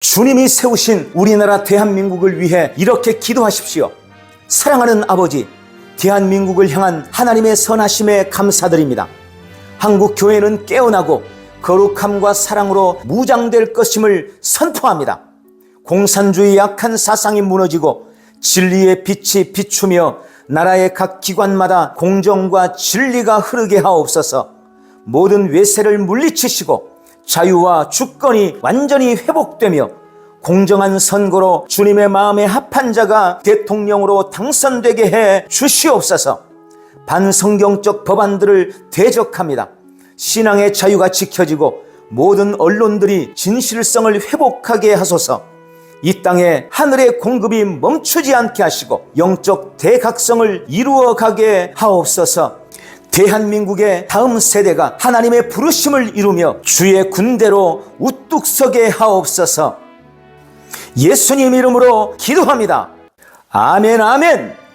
주님이 세우신 우리나라 대한민국을 위해 이렇게 기도하십시오. 사랑하는 아버지, 대한민국을 향한 하나님의 선하심에 감사드립니다. 한국 교회는 깨어나고 거룩함과 사랑으로 무장될 것임을 선포합니다. 공산주의 약한 사상이 무너지고 진리의 빛이 비추며 나라의 각 기관마다 공정과 진리가 흐르게 하옵소서. 모든 외세를 물리치시고 자유와 주권이 완전히 회복되며 공정한 선거로 주님의 마음에 합한 자가 대통령으로 당선되게 해 주시옵소서. 반성경적 법안들을 대적합니다. 신앙의 자유가 지켜지고 모든 언론들이 진실성을 회복하게 하소서. 이 땅에 하늘의 공급이 멈추지 않게 하시고 영적 대각성을 이루어 가게 하옵소서. 대한민국의 다음 세대가 하나님의 부르심을 이루며 주의 군대로 우뚝 서게 하옵소서. 예수님 이름으로 기도합니다. 아멘, 아멘.